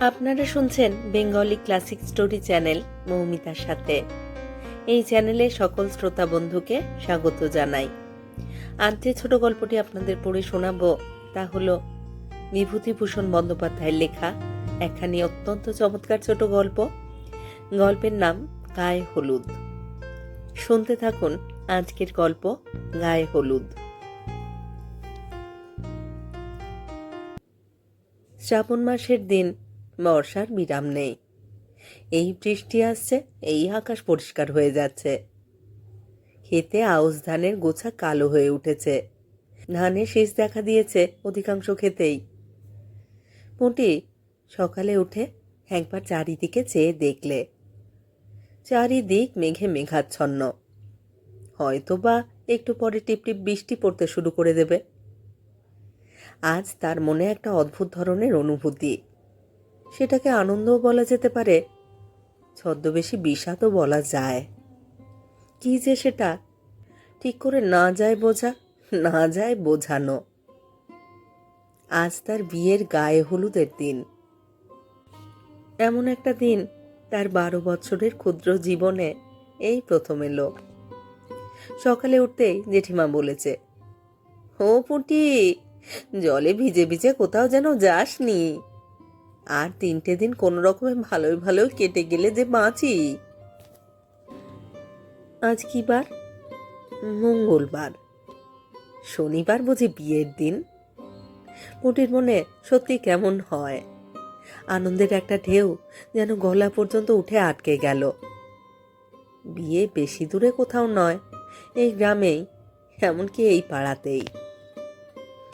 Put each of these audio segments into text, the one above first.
আপনারা শুনছেন Bengali classic story channel মৌমিতার সাথে। এই চ্যানেলে সকল শ্রোতা বন্ধুকে স্বাগত জানাই। আজ যে ছোট গল্পটি আপনাদের পড়ে শোনাবো, তা হল বিভূতিভূষণ বন্দ্যোপাধ্যায়ের লেখা একখানি অত্যন্ত চমৎকার ছোট গল্প। গল্পের নাম গায়ে হলুদ। শুনতে থাকুন আজকের গল্প গায়ে হলুদ। শ্রাবণ মাসের দিন বর্ষার বিরাম নেই। এই বৃষ্টি আসছে, এই আকাশ পরিষ্কার হয়ে যাচ্ছে। খেতে আউশ ধানের গোছা কালো হয়ে উঠেছে। ধানে শীষ দেখা দিয়েছে অধিকাংশ খেতেই। মোটি সকালে উঠে একবার চারিদিকে চেয়ে দেখলে, চারিদিক মেঘে মেঘাচ্ছন্ন। হয়তো বা একটু পরে টিপটিপ বৃষ্টি পড়তে শুরু করে দেবে। আজ তার মনে একটা অদ্ভুত ধরনের অনুভূতি। সেটাকে আনন্দও বলা যেতে পারে, ছদ্মবেশী বিষাদও বলা যায়। কি যে সেটা, ঠিক করে না যায় বোঝা, না যায় বোঝানো। আজ তার বিয়ের গায়ে হলুদের দিন। এমন একটা দিন তার বারো বছরের ক্ষুদ্র জীবনে এই প্রথম এলো সকালে উঠতেই জেঠিমা বলেছে, ও পুটি, জলে ভিজে ভিজে কোথাও যেন যাসনি। আর তিনটে দিন কোনো রকমে ভালোই ভালোই কেটে গেলে যে বাঁচি। আজ কি বার? মঙ্গলবার। শনিবার বুঝি বিয়ের দিন। পুটির মনে সত্যি কেমন হয়। আনন্দের একটা ঢেউ যেন গলা পর্যন্ত উঠে আটকে গেল। বিয়ে বেশি দূরে কোথাও নয়, এই গ্রামেই, এমনকি এই পাড়াতেই।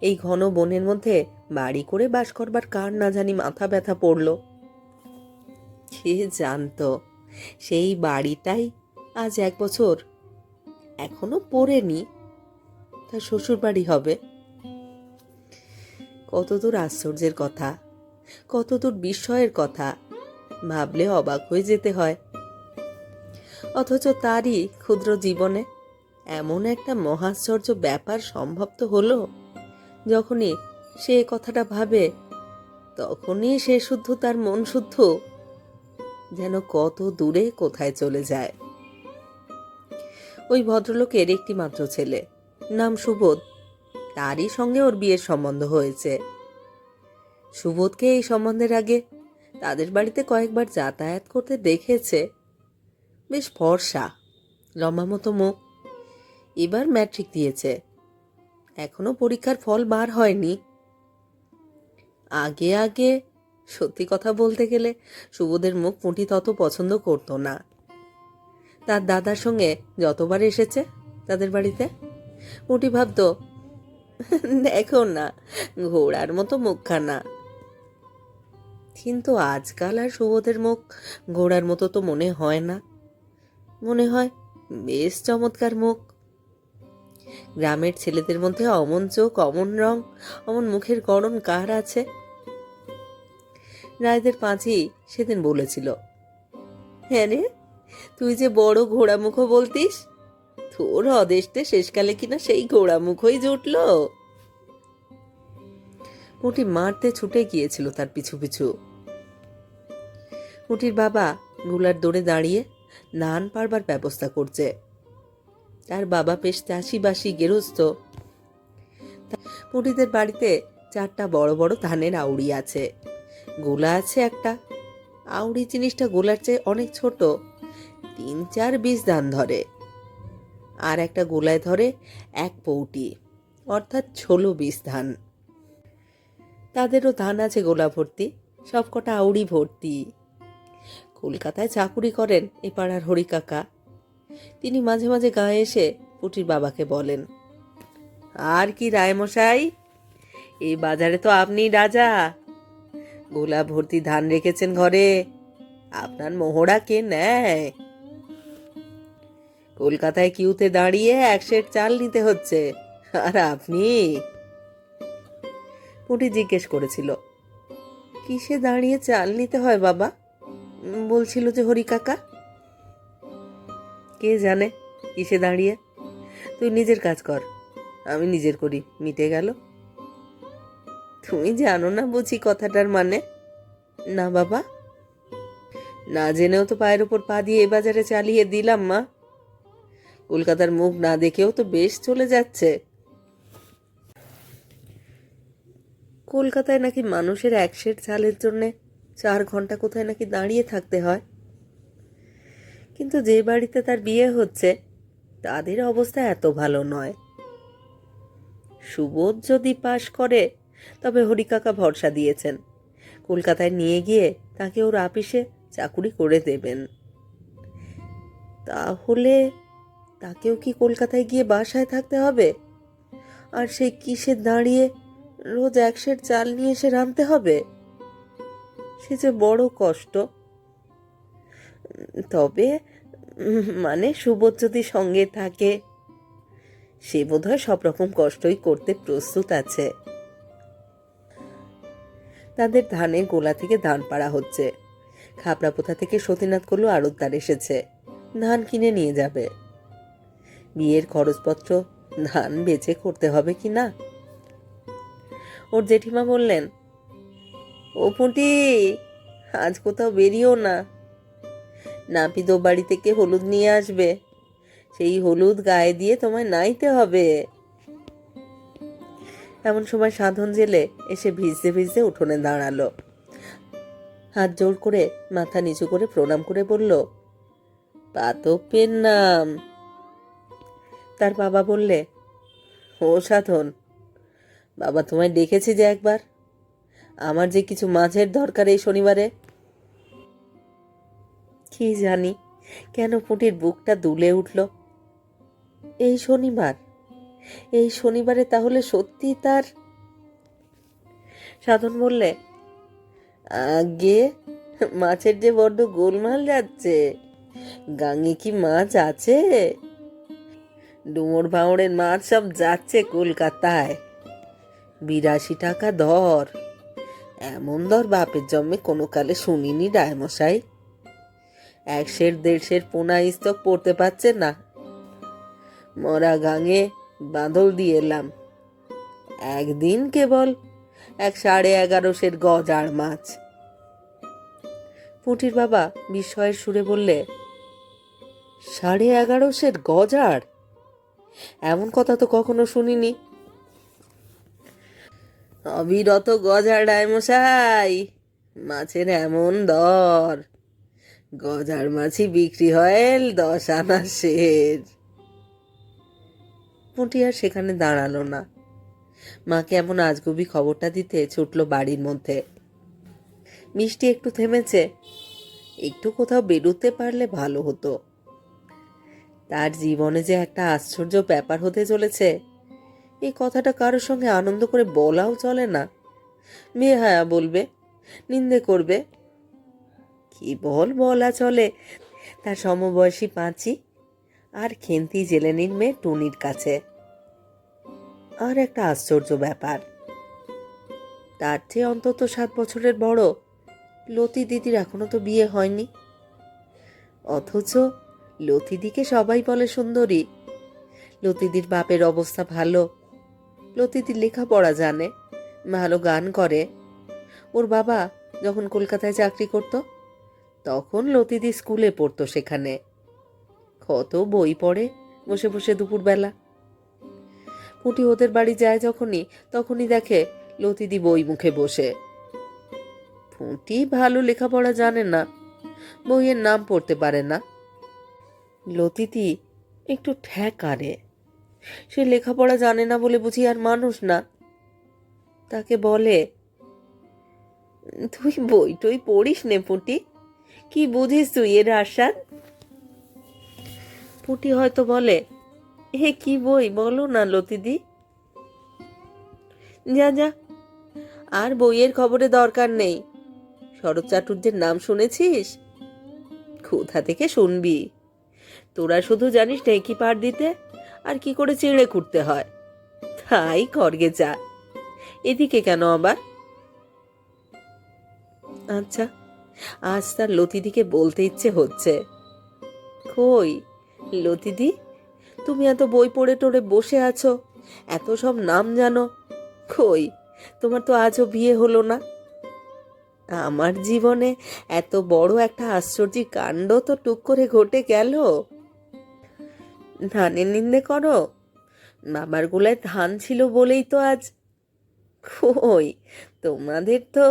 এই ঘন বনের মধ্যে বাড়ি করে বাস করবার কার না জানি মাথা ব্যথা পড়ল। কে জানতো, সেই বাড়িটাই আজ এক বছর এখনও পড়েনি। তার শ্বশুর বাড়ি হবে। কতদূর আশ্চর্যের কথা, কতদূর বিস্ময়ের কথা, ভাবলে অবাক হয়ে যেতে হয়। অথচ তারই ক্ষুদ্র জীবনে এমন একটা মহাশ্চর্য ব্যাপার সম্ভব তো হলো। যখনই সে কথাটা ভাবে, তখনই সে শুদ্ধ, তার মন শুদ্ধ। যেন কত দূরে কোথায় চলে যায়। ওই ভদ্রলোকের একটি মাত্র ছেলে, নাম সুবোধ। তারই সঙ্গে ওর বিয়ের সম্বন্ধ হয়েছে। সুবোধকে এই সম্বন্ধের আগে তাদের বাড়িতে কয়েকবার যাতায়াত করতে দেখেছে। বেশ ফর্সা লম্বা মতো মুখ। এবার ম্যাট্রিক দিয়েছে। এখনও পরীক্ষার ফল বার হয়নি। আগে আগে, সত্যি কথা বলতে গেলে সুবোধের মুখ পুঁটি তত পছন্দ করতো না। তার দাদার সঙ্গে যতবার এসেছে তাদের বাড়িতে, পুঁটি ভাবত, দেখো না, ঘোড়ার মতো মুখখানা। কিন্তু আজকাল আর সুবোধের মুখ ঘোড়ার মতো তো মনে হয় না। মনে হয় বেশ চমৎকার মুখ। গ্রামের ছেলেদের মধ্যে অমন চোখ, অমন রং, অমন মুখের গড়ন কার আছে? রায়দের পাঁচি সেদিন বলেছিল হ্যাঁ রে, তুই যে বড় ঘোড়া মুখো বলতিস, তোর অদেশতে শেষকালে কিনা সেই ঘোড়া মুখই জুটল। মুটি মারতে ছুটে গিয়েছিল তার পিছু পিছু। মুটির বাবা গুলার দৌড়ে দাঁড়িয়ে নান পারবার ব্যবস্থা করছে। তার বাবা বেশ চাষিবাসি গেরস্ত। পুরীদের বাড়িতে চারটা বড় বড় ধানের আউড়ি আছে। গোলা আছে একটা। আউড়ি জিনিসটা গোলার চেয়ে অনেক ছোট। তিন চার বীজ ধান ধরে। আর একটা গোলায় ধরে এক পৌটি, অর্থাৎ ষোলো বীজ ধান। তাদেরও ধান আছে গোলা ভর্তি সব কটা আউড়ি ভর্তি। কলকাতায় চাকুরি করেন এ পাড়ার হরি কাকা তিনি মাঝে মাঝে গায়ে এসে পুটির বাবাকে বলেন, আর কি রায়মশাই? এই বাজারে তো আপনি রাজা। গোলা ভর্তি ধান রেখেছেন ঘরে। আপনার মোহরা কে নেয়? কলকাতায় কিউতে দাঁড়িয়ে এক সেট চাল নিতে হচ্ছে। আর আপনি? পুটি জিজ্ঞেস করেছিল, কিসে দাঁড়িয়ে চাল নিতে হয় বাবা? বলছিল যে হরি কাকা কে জানে কিসে দাঁড়িয়ে। তুই নিজের কাজ কর, আমি নিজের করি, মিটে গেল। তুমি জানো না বুঝি কথাটার মানে? না বাবা। না জেনেও তো পায়ের ওপর পা দিয়ে এ বাজারে চালিয়ে দিলাম, মা। কলকাতার মুখ না দেখেও তো বেশ চলে যাচ্ছে। কলকাতায় নাকি মানুষের এক সের চালের জন্যে চার ঘণ্টা কোথায় নাকি দাঁড়িয়ে থাকতে হয়? কিন্তু যে বাড়িতে তার বিয়ে হচ্ছে, তাদের অবস্থা এত ভালো নয়। সুবোধ যদি পাশ করে, তবে হরিকাকা ভরসা দিয়েছেন। কলকাতায় নিয়ে গিয়ে তাকে ওর আপিসে চাকুরি করে দেবেন। তাহলে তাকেও কি কলকাতায় গিয়ে বাসায় থাকতে হবে? আর সেই কিসে দাঁড়িয়ে রোজ একশের চাল নিয়ে এসে রাঁধতে হবে? সে যে বড় কষ্ট। তবে মানে সুবোধ যদি সঙ্গে থাকে, সে বোধহয় সব রকম কষ্টই করতে প্রস্তুত আছে। তাদের ধানের গোলা থেকে ধান পাড়া হচ্ছে। খাপড়াপোথা থেকে সতীনাথ করল আড়তদার এসেছে। ধান কিনে নিয়ে যাবে। বিয়ের খরচপত্র ধান বেচে করতে হবে কি না? ওর জেঠিমা বললেন, ও পুঁটি, আজ কোথাও বেরিয়েও না। নাপিত বাড়ি থেকে হলুদ নিয়ে আসবে। সেই হলুদ গায়ে দিয়ে তোমায় নাইতে হবে। এমন সময় সাধন জেলে এসে ভিজতে ভিজতে উঠোনে দাঁড়াল। হাত জোর করে, মাথা নিচু করে প্রণাম করে বলল পাতপের নাম। তার বাবা বললে, ও সাধন, বাবা তোমায় ডেকেছি যে একবার। আমার যে কিছু মাছের দরকার এই শনিবারে কি জানি? কেন পুটির বুকটা দুলে উঠল? এই শনিবার। এই শনিবারে তাহলে সত্যি তার? সাধন বললে, আগে মাছের যে বড্ড গোলমাল যাচ্ছে, গাঙে কি মাছ আছে? ডুমুর ভাঙড়ের মাছ সব যাচ্ছে কলকাতায়। বিরাশি টাকা দর। এমন দর বাপের জন্মে কোনো কালে শুনিনি ডায়মশাই। এক সের দেড় সের পোনা স্তক পড়তে পারছে না। মরা গাঙে বাঁধল দিয়ে এলাম। একদিন কেবল এক সাড়ে এগারো সের গজার মাছ। পুঁটির বাবা বিস্ময়ের সুরে বললে, সাড়ে এগারো সের গজার এমন কথা তো কখনো শুনিনি। অবিরত গজার ডায়মশাই মাছের এমন দর। গজার মাছি বিক্রি হয় দশ আনা সের পুঁটি আর সেখানে দাঁড়াল না। মাকে এমন আজগুবি খবরটা দিতে ছুটল বাড়ির মধ্যে। মিষ্টি একটু থেমেছে, একটু কোথাও বেরোতে পারলে ভালো হতো। তার জীবনে যে একটা আশ্চর্য ব্যাপার হতে চলেছে, এই কথাটা কারোর সঙ্গে আনন্দ করে বলাও চলে না। মেয়ে হায়া বলবে, নিন্দে করবে কি বল বলা চলে? তার সমবয়সী পাঁচি আর খেন্তি জেলেনির মেয়ে টুনির কাছে। আর একটা আশ্চর্য ব্যাপার। তার চেয়ে অন্তত সাত বছরের বড় লতি দিদির এখনও তো বিয়ে হয়নি। অথচ লতিদিকে সবাই বলে সুন্দরী। লতিদির বাপের অবস্থা ভালো। লতিদি লেখাপড়া জানে, ভালো গান করে। ওর বাবা যখন কলকাতায় চাকরি করত তখন লতিদি স্কুলে পড়তো সেখানে। কত বই পড়ে বসে বসে দুপুরবেলা। পুঁটি ওদের বাড়ি যায় যখনই, তখনই দেখে লতিদি বই মুখে বসে। পুঁটি ভালো লেখাপড়া জানে না, বইয়ের নাম পড়তে পারে না। লতিদি একটু ঠেকারে সে লেখাপড়া জানে না বলে বুঝি আর মানুষ না। তাকে বলে, তুই বই টই পড়িস নে পুঁটি? কি বুঝিস তুই, এর আসান পুঁটি হয়তো বলে, হে, কি বই? বলো না লতিদি যা যা, আর বইয়ের খবরে দরকার নেই। শরৎ চাটুর্যের নাম শুনেছিস? কোথা থেকে শুনবি। তোরা শুধু জানিস ঢেঁকি পাড় দিতে আর কি করে চিড়ে কুটতে হয়। তাই করগে যা। এদিকে কেন আবার? আচ্ছা। আজ তার লতিদিকে বলতে ইচ্ছে হচ্ছে। কই, লতিদি? তুমি এত বই পড়ে টড়ে বসে আছো, এত সব নাম জানো। কই, তোমার তো আজও বিয়ে হলো না। আমার জীবনে এত বড় একটা আশ্চর্য কাণ্ড তো টুক করে ঘটে গেল। ধানের নিন্দে করো, বাবার গোলায় ধান ছিল বলেই তো আজ। কই, তোমাদের তো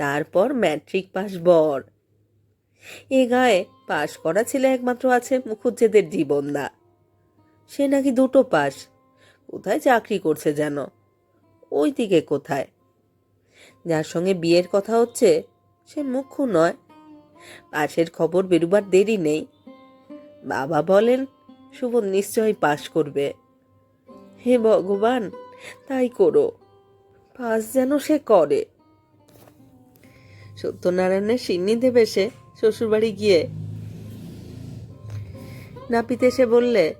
তারপর ম্যাট্রিক পাস বর। এ গায়ে পাশ করা ছেলে একমাত্র আছে মুখুজ্জেদের জীবনদা সে নাকি দুটো পাস। কোথায় চাকরি করছে যেন? ওই দিকে কোথায়? যার সঙ্গে বিয়ের কথা হচ্ছে, সে মুখ্য নয়। পাশের খবর বেরুবার দেরি নেই। বাবা বলেন, শুভ নিশ্চয়ই পাশ করবে। হে ভগবান, তাই করো। পাস যেন সে করে। সত্যনারায়ণের সিন্নি দেবে সে শ্বশুরবাড়ি গিয়ে। নাপিত এসে বললে,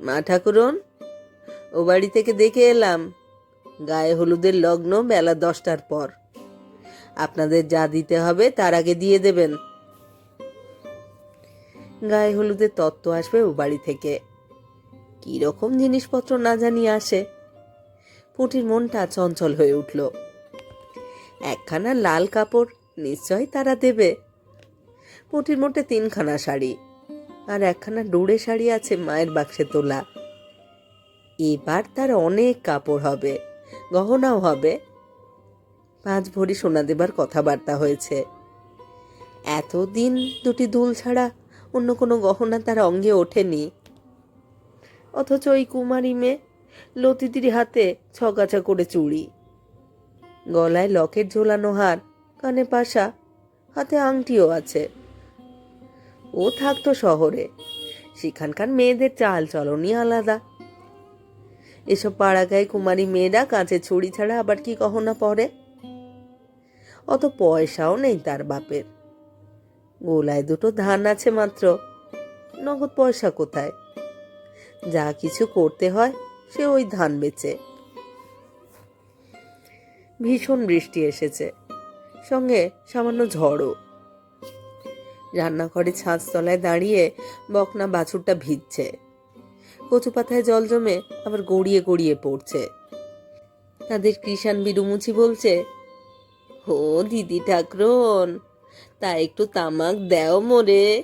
মা ঠাকুরন, ও বাড়ি থেকে দেখে এলাম, গায়ে হলুদের লগ্ন বেলা দশটার পর। আপনাদের যা দিতে হবে তার আগে দিয়ে দেবেন। গায়ে হলুদের তত্ত্ব আসবে ও বাড়ি থেকে। কী রকম জিনিসপত্র না জানিয়ে আসে। পুঁটির মনটা চঞ্চল হয়ে উঠল। একখানা লাল কাপড় নিশ্চয় তারা দেবে। পুঁটির মোটে তিনখানা শাড়ি আর একখানা ডুড়ে শাড়ি আছে মায়ের বাক্সে তোলা। এবার তার অনেক কাপড় হবে, গহনাও হবে। পাঁচ ভরি সোনা দেবার কথাবার্তা হয়েছে। এতদিন দুটি দুল ছাড়া অন্য কোনো গহনা তার অঙ্গে ওঠেনি। অথচ ওই কুমারী মেয়ে লতিদির হাতে ছগাছা করে চুড়ি গলায় লকেট ঝোলানো হার, কানে পাশা, হাতে আংটিও আছে। ও থাকতো শহরে। সেখানকার মেয়েদের চাল চলনই আলাদা। এসব পাড়াগায় কুমারী মেয়েরা কাঁচে ছুরি ছাড়া আবার কি গহনা পরে? অত পয়সাও নেই তার বাপের। গোলায় দুটো ধান আছে মাত্র। নগদ পয়সা কোথায়? যা কিছু করতে হয়, সে ওই ধান বেচে। ভীষণ বৃষ্টি এসেছে। সঙ্গে সামান্য ঝড়ও। রান্নাঘরে ছাঁচতলায় দাঁড়িয়ে বকনা বাছুরটা ভিজছে। কচু পাতায় জল জমে আবার গড়িয়ে গড়িয়ে পড়ছে। তাদের কৃষাণ বিরুমুচি বলছে হো দিদি ঠাকরন, তা একটু তামাক দেও মোরে।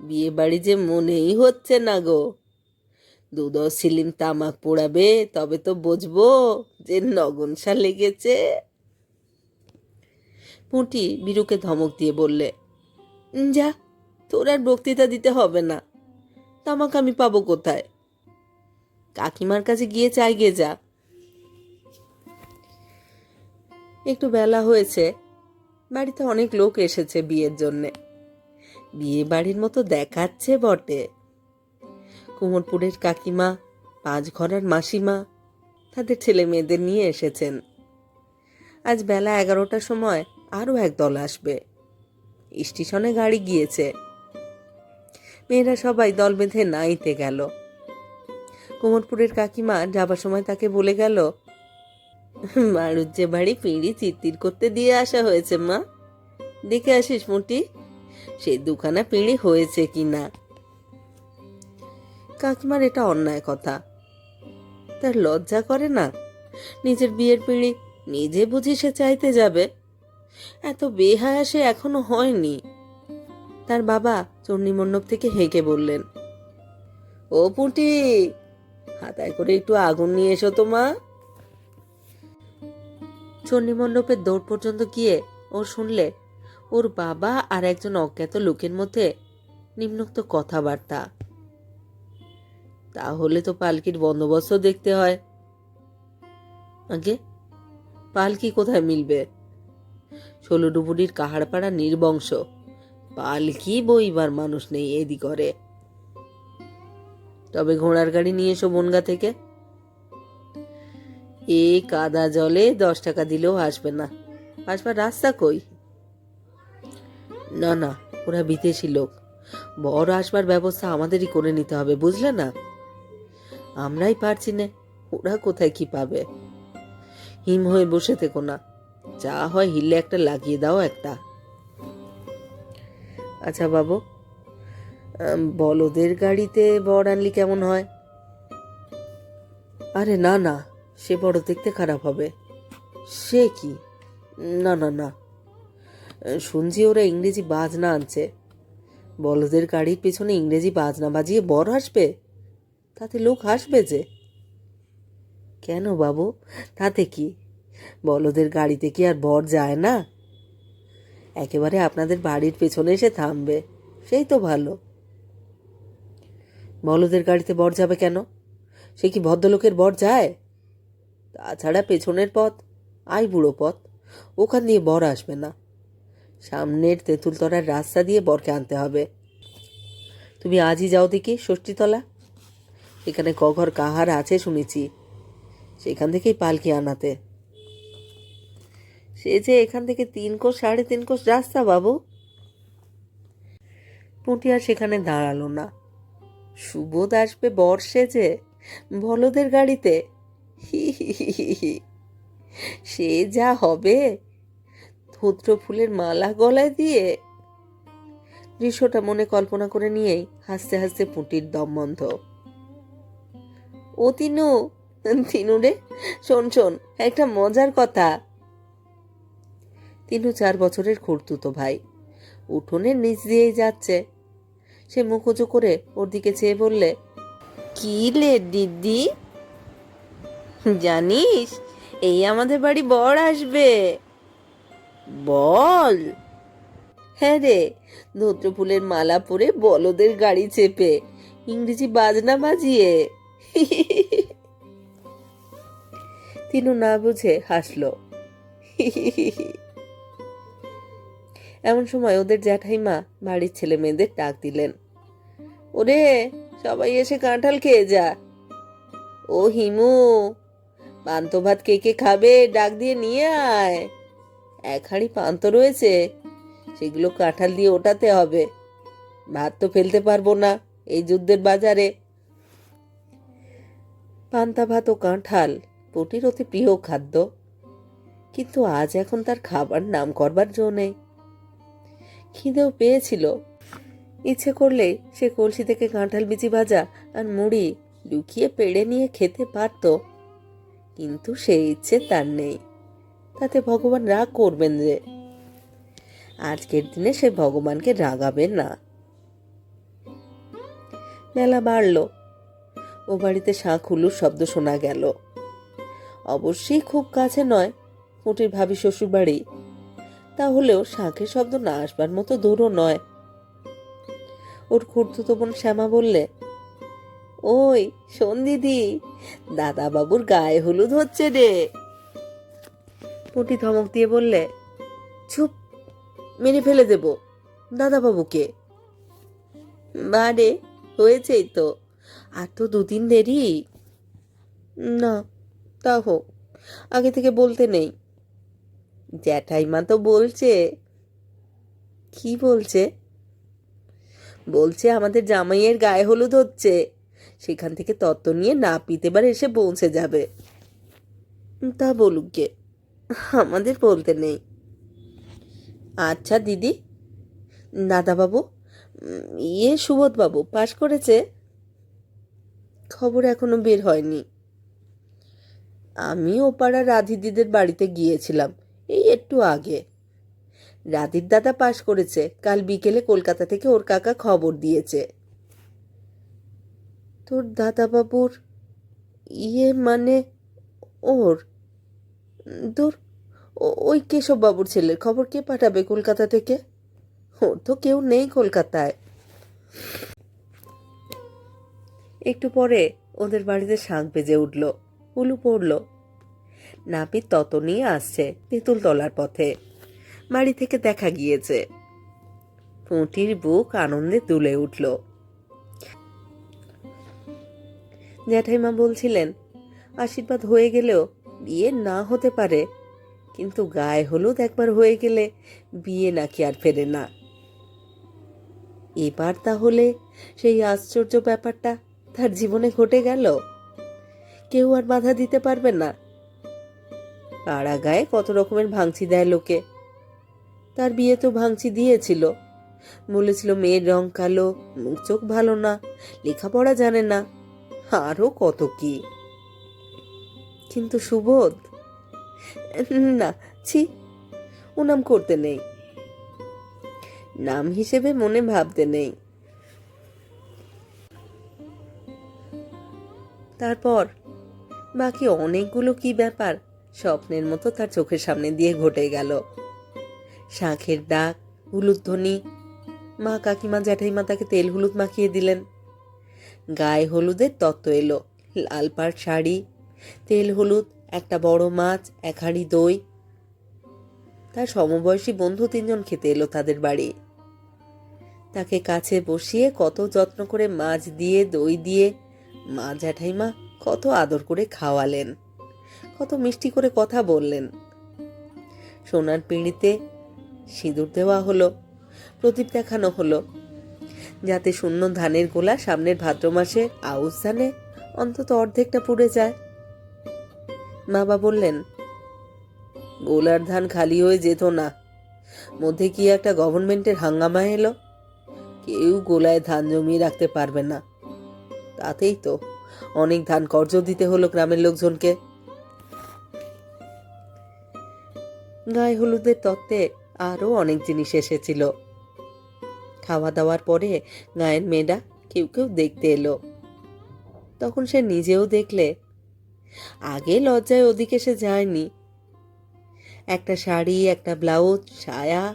বিয়ে বাড়ি যে মনেই হচ্ছে না গো। দু দশ সিলিম তামাক পোড়াবে, তবে তো বুঝব যে নগনসা লেগেছে। পুঁটি বিরুকে ধমক দিয়ে বললে, যা, তোর আর বক্তৃতা দিতে হবে না। তামাক আমি পাবো কোথায়? কাকিমার কাছে গিয়ে চাই গিয়ে যা। একটু বেলা হয়েছে, বাড়িতে অনেক লোক এসেছে বিয়ের জন্যে। বিয়ে বাড়ির মতো দেখাচ্ছে বটে। কুমোরপুরের কাকিমা পাঁচ ঘরের মাসিমা, তাদের ছেলে মেয়েদের নিয়ে এসেছেন। আজ বেলা এগারোটার সময় আরও এক দল আসবে। স্টেশনে গাড়ি গিয়েছে। মেয়েরা সবাই দল বেঁধে নাইতে গেল। কোমরপুরের কাকিমা যাবার সময় তাকে বলে গেল মারুর যে বাড়ি পিঁড়ি চিত্তির করতে দিয়ে আসা হয়েছে মা। দেখে আসিস মুটি সেই দুখানা পিঁড়ি হয়েছে কি না কাকিমার এটা অন্যায় কথা। তার লজ্জা করে না? নিজের বিয়ের পিঁড়ি নিজে বুঝি সে চাইতে যাবে। এত বেহায়া সে এখনও হয়নি। তার বাবা চণ্ডীমণ্ডপ থেকে হেঁকে বললেন, ও পুঁটি, হাতায় করে একটু আগুন নিয়ে এসো তো মা। চণ্ডীমণ্ডপের দৌড় পর্যন্ত গিয়ে ও শুনলে ওর বাবা আর একজন অজ্ঞাত লোকের মধ্যে নিম্নোক্ত কথাবার্তা। তাহলে তো পালকির বন্দোবস্ত দেখতে হয়। আগে? পালকি কোথায় মিলবে? ষোলো ডুবুরির কাহাড়পাড়া নির্বংশ। পালকি বইবার মানুষ নেই এদি করে তবে ঘোড়ার গাড়ি নিয়ে এসো বনগা থেকে। এ কাদা জলে দশ টাকা দিলেও আসবে না। আসবার রাস্তা কই? না না, ওরা বিদেশি লোক। বড় আসবার ব্যবস্থা আমাদেরই করে নিতে হবে, বুঝলে না? আমরাই পারছি না, ওরা কোথায় কি পাবে? হিম হয়ে বসে থেকো না, যা হয় হিলে একটা লাগিয়ে দাও একটা। আচ্ছা বাবু বলদের গাড়িতে বর আনলি কেমন হয়? আরে না না, সে বড় দেখতে খারাপ হবে। সে কি? না না না। শুনছি ওরা ইংরেজি বাজনা আনছে। বলদের গাড়ির পেছনে ইংরেজি বাজনা বাজিয়ে বর হাসবে তাতে লোক হাসবে যে। কেন বাবু? তাতে কি? বলদের গাড়িতে কি আর বর যায় না? একেবারে আপনাদের বাড়ির পেছনে এসে থামবে, সেই তো ভালো। বলদের গাড়িতে বর যাবে কেন? সে কি ভদ্রলোকের বর যায়? তাছাড়া পেছনের পথ, আই বুড়ো পথ, ওখান দিয়ে বর আসবে না। সামনের তেঁতুলতলার রাস্তা দিয়ে বরকে আনতে হবে। তুমি আজই যাও দেখি, ষষ্ঠীতলা। এখানে কঘর কাহার আছে শুনেছি। সেখান থেকেই পালকি আনাতে। সে যে এখান থেকে তিন কোষ, সাড়ে তিন কোষ রাস্তা, বাবু। পুঁটি আর সেখানে দাঁড়াল না। সুবোধ আসবে বর্ষে যে, বলদের গাড়িতে। হি। সে যা হবে, ধূত্র ফুলের মালা গলায় দিয়ে। দৃশ্যটা মনে কল্পনা করে নিয়েই হাসতে হাসতে পুঁটির দম বন্ধ। ও তিনু তিনু রে? শোন শোন, একটা মজার কথা। তিনু চার বছরের খুঁড়তুতো ভাই। উঠোনের নিচ দিয়েই যাচ্ছে। সে মুখোজো করে ওর দিকে চেয়ে বললে, কি লে দিদি? জানিস, এই আমাদের বাড়ি বর আসবে। বল। হ্যাঁ রে ধূত্র ফুলের মালা পরে বলদের গাড়ি চেপে, ইংরেজি বাজনা বাজিয়ে। তিনু না বুঝে হাসল। এমন সময় ওদের জ্যাঠাইমা বাড়ির ছেলে মেয়েদের ডাক দিলেন। ওরে, সবাই এসে কাঁঠাল খেয়ে যা। ও হিমু, পান্ত ভাত কে কে খাবে ডাক দিয়ে নিয়ে আয়। এক হাঁড়ি পান্ত রয়েছে, সেগুলো কাঁঠাল দিয়ে ওঠাতে হবে। ভাত তো ফেলতে পারব না এই যুদ্ধের বাজারে। পান্তা ভাত ও কাঁঠাল, পুটির অতি প্রিয় খাদ্য। কিন্তু আজ এখন তার খাবার নাম করবার জো নেই। খিদেও পেয়েছিল। ইচ্ছে করলে সে কলসি থেকে কাঁঠাল বিচি ভাজা আর মুড়ি লুকিয়ে পেড়ে নিয়ে খেতে পারত। কিন্তু সেই ইচ্ছে তার নেই। তাতে ভগবান রাগ করবেন যে, আজকের দিনে সে ভগবানকে রাগাবে না। মেলা বাড়ল। ও বাড়িতে শাঁখ হুলুর শব্দ শোনা গেল। অবশ্যই খুব কাছে নয় পুটির ভাবি শ্বশুর বাড়ি তাহলেও শাঁখের শব্দ না আসবার মতো দূরও নয়। ওর খুর্তুতো বোন শ্যামা বললে, ওই, শোন দিদি দাদা বাবুর গায়ে হলুদ হচ্ছে রে। পুটি ধমক দিয়ে বললে, চুপ, মেরে ফেলে দেব দাদা বাবুকে বারে, হয়েছেই তো। আর তো দুদিন দেরি? না, তা হোক, আগে থেকে বলতে নেই। জ্যাঠাইমা তো বলছে। কি বলছে? বলছে আমাদের জামাইয়ের গায়ে হলুদ হচ্ছে। সেখান থেকে তত্ত্ব নিয়ে না পিতে বার এসে পৌঁছে যাবে। তা বলুক গে, আমাদের বলতে নেই। আচ্ছা দিদি। দাদাবাবু ইয়ে সুবোধবাবু, পাশ করেছে? খবর এখনও বের হয়নি। আমি ওপাড়া রাধিদিদের বাড়িতে গিয়েছিলাম, এই একটু আগে। রাধির দাদা পাশ করেছে, কাল বিকেলে কলকাতা থেকে ওর কাকা খবর দিয়েছে। তোর দাদাবাবুর ইয়ে মানে ওর? তোর ওই কেশববাবুর ছেলের খবর কে পাঠাবে কলকাতা থেকে? ওর তো কেউ নেই কলকাতায়। একটু পরে ওদের বাড়িতে শাঁখ বেজে উঠল, উলু পড়ল। নাপিত তত নিয়ে আসছে তেঁতুল তলার পথে। বাড়ি থেকে দেখা গিয়েছে। পুঁটির বুক আনন্দে তুলে উঠল। জ্যাঠাইমা বলছিলেন, আশীর্বাদ হয়ে গেলেও বিয়ে না হতে পারে, কিন্তু গায়ে হলুদ একবার হয়ে গেলে বিয়ে নাকি আর ফেরে না। এবার তাহলে সেই আশ্চর্য ব্যাপারটা তার জীবনে ঘটে গেল। কেউ আর বাধা দিতে পারবে না। পাড়া গায়ে কত রকমের ভাঙচি দেয় লোকে। তার বিয়ে তো ভাঙচি দিয়েছিল। বলেছিল মেয়ের রং কালো, মুখ চোখ ভালো না, লেখাপড়া জানে না। আরও কত কি। কিন্তু সুবোধ, না, ছি ও নাম করতে নেই। নাম হিসেবে মনে ভাবতে নেই। তারপর? বাকি অনেকগুলো কি ব্যাপার? স্বপ্নের মতো তার চোখের সামনে দিয়ে ঘটে গেল। শাঁখের ডাক উলুধ্বনি মা কাকিমা জ্যাঠাইমা তাকে তেল হলুদ মাখিয়ে দিলেন। গায়ে হলুদের তত্ত্ব এলো, লাল পাড় শাড়ি, তেল হলুদ, একটা বড় মাছ, এক হাঁড়ি দই। তার সমবয়সী বন্ধু তিনজন খেতে এলো তাদের বাড়ি। তাকে কাছে বসিয়ে কত যত্ন করে মাছ দিয়ে, দই দিয়ে মা জ্যাঠাইমা কত আদর করে খাওয়ালেন, কত মিষ্টি করে কথা বললেন। সোনার পিঁড়িতে সিঁদুর দেওয়া হলো, প্রদীপ দেখানো হলো, যাতে শূন্য ধানের গোলা সামনের ভাদ্র মাসে আউশ ধানে অন্তত অর্ধেকটা পুড়ে যায়। বাবা বললেন, গোলার ধান খালি হয়ে যেত না, মধ্যে কি একটা গভর্নমেন্টের হাঙ্গামা এলো? কেউ গোলায় ধান জমিয়ে রাখতে পারবে না। তাতেই তো। অনেক ধান কর্জ দিতে হলো গ্রামের লোকজনকে। গায়ে হলুদের তত্ত্বে আরও অনেক জিনিস এসেছিল। খাওয়া দাওয়ার পরে গায়ের মেয়েরা কেউ কেউ দেখতে এলো। তখন সে নিজেও দেখলে, আগে লজ্জায় ওদিকে সে যায়নি। একটা শাড়ি, একটা ব্লাউজ সায়া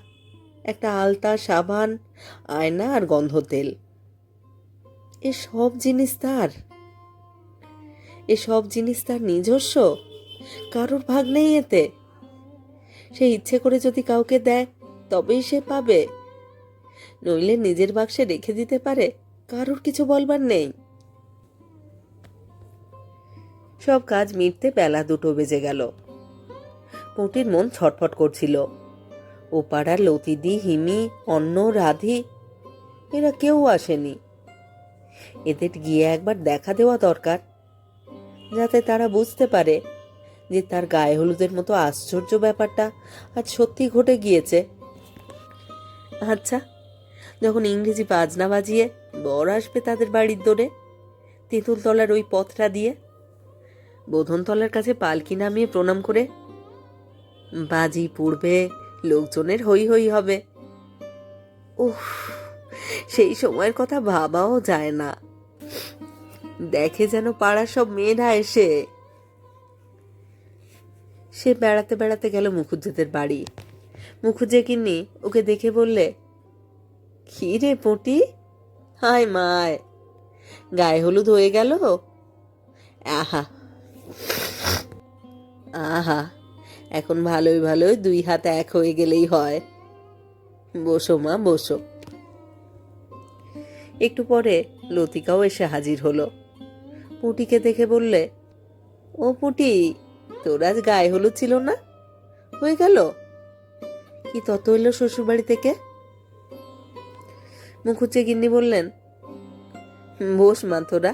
একটা আলতা, সাবান, আয়না আর গন্ধ তেল। এ সব জিনিস তার। এ সব জিনিস তার নিজস্ব। কারোর ভাগ নেই এতে। সে ইচ্ছে করে যদি কাউকে দেয়, তবেই সে পাবে। নইলে নিজের বাক্সে রেখে দিতে পারে, কারোর কিছু বলবার নেই। সব কাজ মিটতে বেলা দুটো বেজে গেল। পুটির মন ছটফট করছিল। ও পাড়ার লতিদি, হিমি, অন্ন, রাধি, এরা কেউ আসেনি। এদের গিয়ে একবার দেখা দেওয়া দরকার, যাতে তারা বুঝতে পারে যে তার গায়ে হলুদের মতো আশ্চর্য ব্যাপারটা আজ সত্যি ঘটে গিয়েছে। আচ্ছা যখন ইংরেজি বাজনা বাজিয়ে বর আসবে তাদের বাড়ির দোরে, তেঁতুলতলার ওই পথটা দিয়ে, বোধনতলার কাছে পালকি নামিয়ে প্রণাম করে, বাজি পড়বে, লোকজনের হই হই হবে। উফ, সেই সময়ের কথা ভাবাও যায় না। দেখে যেন পাড়ার সব মেয়েরা এসে সে বেড়াতে বেড়াতে গেল মুখুজ্জেদের বাড়ি। মুখুজ্জে কিন্নি ওকে দেখে বললে, কি রে পটি? হায় মায়, গায়ে হলুদ হয়ে গেল? আহা আহা, এখন ভালোই ভালোই দুই হাত এক হয়ে গেলেই হয়। বসো মা, বসো। একটু পরে লতিকাও এসে হাজির হলো। পুটিকে দেখে বললে, ও পুটি, তোর আজ গায়ে হলুদ ছিল না? হয়ে গেল? কি তত এলো শ্বশুরবাড়ি থেকে? মুখুজ্জে গিন্নি বললেন, বস মা তোরা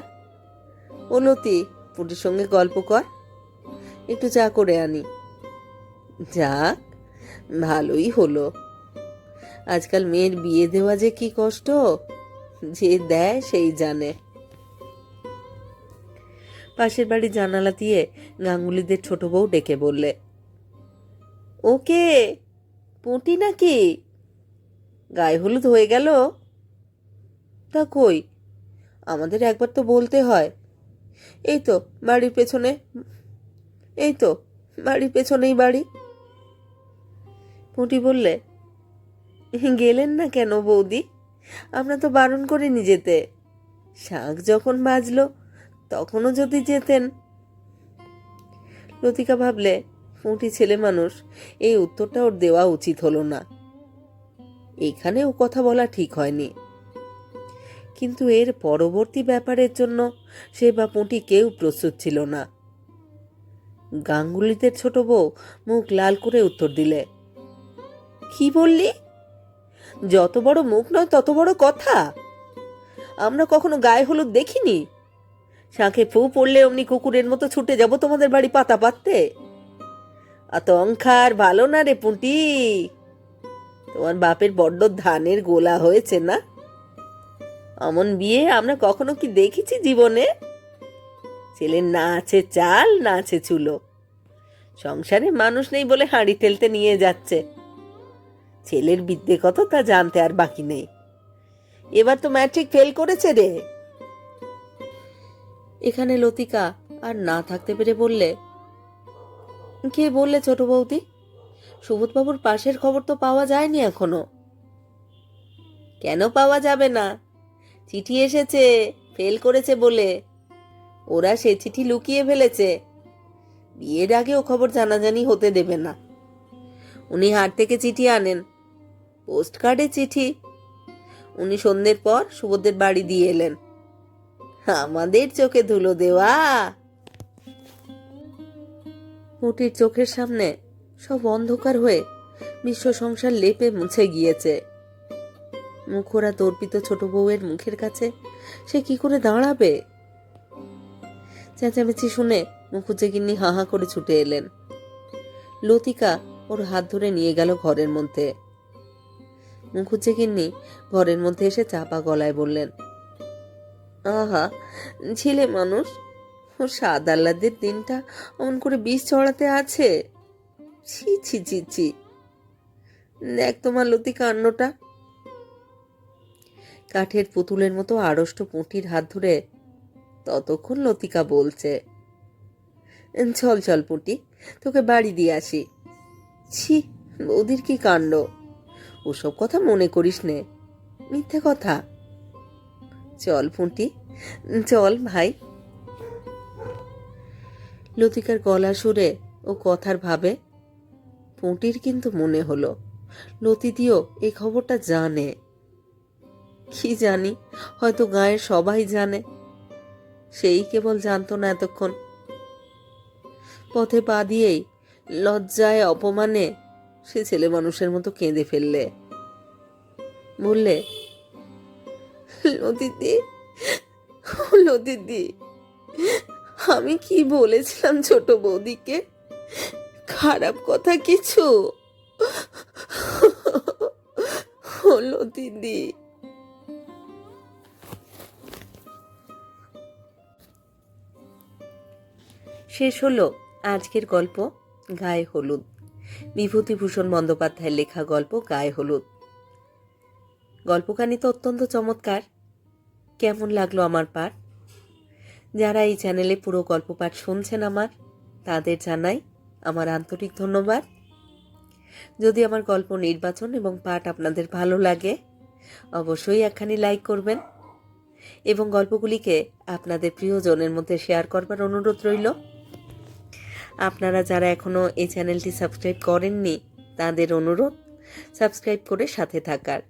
ও লতি, পুটির সঙ্গে গল্প কর, একটু চা করে আনি। যাক, ভালোই হলো। আজকাল মেয়ের বিয়ে দেওয়া যে কি কষ্ট, যে দেয় সেই জানে। পাশের বাড়ির জানালা দিয়ে গাঙ্গুলিদের ছোট বউ ডেকে বললে ওকে পুঁটি নাকি? গায়ে হলুদ হয়ে গেল? তা কই? আমাদের একবার তো বলতে হয়। এই তো, বাড়ির পেছনে, এই তো, বাড়ির পেছনেই বাড়ি। পুঁটি বললে, গেলেন না কেন বৌদি? আমরা তো বারণ করিনি যেতে। শাঁখ যখন বাজলো তখনও যদি যেতেন? লতিকা ভাবলে পুঁটি ছেলে মানুষ, এই উত্তরটা ওর দেওয়া উচিত হলো না। এখানে ও কথা বলা ঠিক হয়নি। কিন্তু এর পরবর্তী ব্যাপারের জন্য সে বা পুঁটি কেউ প্রস্তুত ছিল না। গাঙ্গুলিদের ছোট বউ মুখ লাল করে উত্তর দিলে, কি বললি? যত বড় মুখ নয় তত বড় কথা। আমরা কখনো গায়ে হলুদ দেখিনি? শাঁখে ফু পড়লে অমনি কুকুরের মতো ছুটে যাব তোমাদের বাড়ি পাতা পাততে। অত অঙ্কার ভালো না রে পুঁটি? তোমার বাপের বড্ড ধানের গোলা হয়েছে না? অমন বিয়ে আমরা কখনো কি দেখেছি জীবনে? ছেলের না আছে চাল, না আছে চুলো। সংসারে মানুষ নেই বলে হাঁড়ি ঠেলতে নিয়ে যাচ্ছে। ছেলের বিদ্যে কত তা জানতে আর বাকি নেই। এবার তো ম্যাট্রিক ফেল করেছে রে। এখানে লতিকা আর না থাকতে পেরে বললে, কে বললে ছোট বৌদি? সুবোধবাবুর পাশের খবর তো পাওয়া যায়নি এখনও। কেন পাওয়া যাবে না? চিঠি এসেছে, ফেল করেছে বলে। ওরা সে চিঠি লুকিয়ে ফেলেছে। বিয়ের আগে ও খবর জানাজানি হতে দেবে না। উনি হাট থেকে চিঠি আনেন। পোস্ট কার্ডে চিঠি। উনি সন্ধ্যের পর সুবোধের বাড়ি দিয়ে এলেন। আমাদের চোখে ধুলো দেওয়া। মুটির চোখের সামনে সব অন্ধকার হয়ে বিশ্ব সংসার লেপে মুছে গিয়েছে। মুখোরা তর্পিত ছোট বউয়ের মুখের কাছে সে কি করে দাঁড়াবে? চেঁচামেচি শুনে মুখুজ্জেগিন্নি হা হা করে ছুটে এলেন। লতিকা ওর হাত ধরে নিয়ে গেল ঘরের মধ্যে। মুখুজ্জেগিন্নি ঘরের মধ্যে এসে চাপা গলায় বললেন আহা ছেলে মানুষ। সাদ আহ্লাদের দিনটা অমন করে বিষ চড়াতে আছে। ছি ছি ছি ছি। দেখ তোমার লতিকা অন্যটা কাঠের পুতুলের মতো আড়ষ্ট পুঁটির হাত ধরে ততক্ষণ লতিকা বলছে, চল চল পুঁটি, তোকে বাড়ি দিয়ে আসি। ছি, বৌদির কি কাণ্ড? ওসব কথা মনে করিস নে। মিথ্যে কথা। চল পুঁটি চল, ভাই। লতিকার গলা সুরে ও কথার ভাবে পুঁটির কিন্তু মনে হলো। লতিদিও এই খবরটা জানে। কি জানি, হয়তো গায়ের সবাই জানে। সেই কেবল জানতো না এতক্ষণ। পথে পা দিয়েই লজ্জায় অপমানে সে ছেলে মানুষের মতো কেঁদে ফেললে। বললে লতিদি লতিদি আমি কি বলেছিলাম ছোট বৌদিকে? খারাপ কথা কিছু? হলো দিদি। শেষ হলো আজকের গল্প, গায়ে হলুদ। বিভূতিভূষণ বন্দ্যোপাধ্যায়ের লেখা গল্প, গায়ে হলুদ। গল্পখানি তো অত্যন্ত চমৎকার। কেমন লাগল আমার পাঠ? যারা এই চ্যানেলে পুরো গল্প পাঠ শুনছেন আমার, তাদের জানাই আমার আন্তরিক ধন্যবাদ। যদি আমার গল্প নির্বাচন এবং পাঠ আপনাদের ভালো লাগে, অবশ্যই একখানি লাইক করবেন এবং গল্পগুলিকে আপনাদের প্রিয়জনের মধ্যে শেয়ার করবার অনুরোধ রইল। আপনারা যারা এখনও এই চ্যানেলটি সাবস্ক্রাইব করেননি, তাদের অনুরোধ সাবস্ক্রাইব করে সাথে থাকার।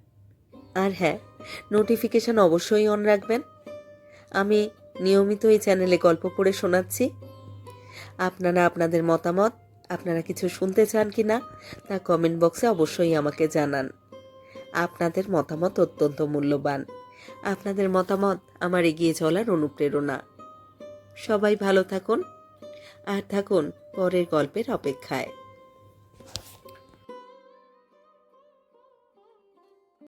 আর হ্যাঁ নোটিফিকেশন অবশ্যই অন রাখবেন। আমি নিয়মিত এই চ্যানেলে গল্প পড়ে শোনাচ্ছি। আপনারা আপনাদের মতামত, আপনারা কিছু শুনতে চান কি না তা কমেন্ট বক্সে অবশ্যই আমাকে জানান। আপনাদের মতামত অত্যন্ত মূল্যবান। আপনাদের মতামত আমার এগিয়ে চলার অনুপ্রেরণা। সবাই ভালো থাকুন, আর থাকুন পরের গল্পের অপেক্ষায়।